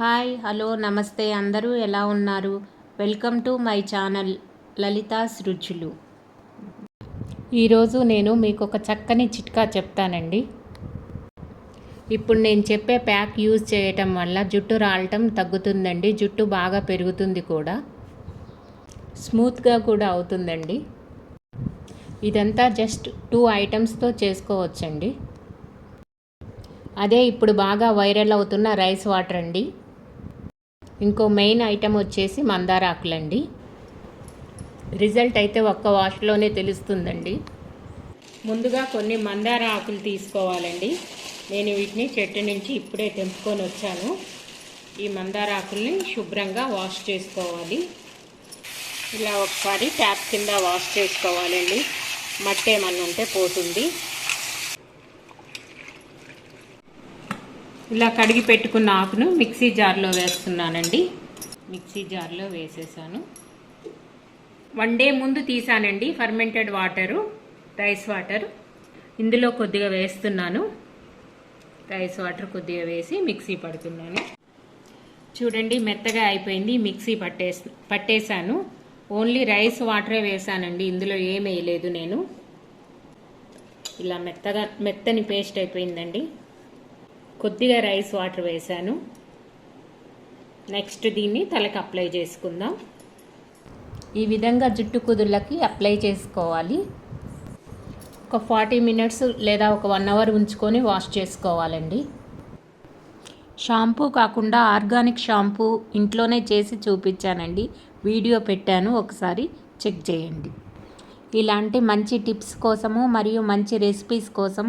Hi hello నమస్తే. అందరూ ఎలా ఉన్నారు? Welcome to my channel Lalitha's రుచులు ఈరోజు నేను మీకు ఒక చక్కని చిట్కా చెప్తానండి. ఇప్పుడు నేను చెప్పే ప్యాక్ యూజ్ చేయటం వల్ల జుట్టు రాలటం తగ్గుతుందండి జుట్టు బాగా పెరుగుతుంది కూడా. స్మూత్గా కూడా అవుతుందండి. ఇదంతా జస్ట్ టూ ఐటమ్స్తో చేసుకోవచ్చండి. అదే ఇప్పుడు బాగా వైరల్ అవుతున్న రైస్ వాటర్ అండి. ఇంకో మెయిన్ ఐటమ్ వచ్చేసి మందార ఆకులండి రిజల్ట్ అయితే ఒక్క వాష్లోనే తెలుస్తుందండి. ముందుగా కొన్ని మందార ఆకులు తీసుకోవాలండి. నేను వీటిని చెట్టు నుంచి ఇప్పుడే తెంపుకొని వచ్చాను. ఈ మందార ఆకుల్ని శుభ్రంగా వాష్ చేసుకోవాలి. ఇలా ఒకసారి ట్యాప్ కింద వాష్ చేసుకోవాలండి. మట్టి ఏమన్నా ఉంటే పోతుంది. ఇలా కడిగి పెట్టుకున్న ఆకును మిక్సీ జార్లో వేస్తున్నానండి. మిక్సీ జార్లో వేసేసాను. వన్ డే ముందు తీసానండి ఫర్మెంటెడ్ వాటరు రైస్ వాటర్. ఇందులో కొద్దిగా వేస్తున్నాను. రైస్ వాటర్ కొద్దిగా వేసి మిక్సీ పడుతున్నాను. చూడండి మెత్తగా అయిపోయింది మిక్సీ పట్టే పట్టేశాను. ఓన్లీ రైస్ వాటరే వేసానండి ఇందులో ఏం వేయలేదు నేను. ఇలా మెత్తగా మెత్తని పేస్ట్ అయిపోయిందండి. కొద్దిగా రైస్ వాటర్ వేసాను నెక్స్ట్ దీన్ని తలకి అప్లై చేసుకుందాం. ఈ విధంగా జుట్టు కుదుళ్ళకి అప్లై చేసుకోవాలి. ఒక ఫార్టీ మినిట్స్ లేదా ఒక వన్ అవర్ ఉంచుకొని వాష్ చేసుకోవాలండి. షాంపూ కాకుండా ఆర్గానిక్ షాంపూ ఇంట్లోనే చేసి చూపించానండి. వీడియో పెట్టాను ఒకసారి చెక్ చేయండి. ఇలాంటి మంచి టిప్స్ కోసము మరియు మంచి రెసిపీస్ కోసం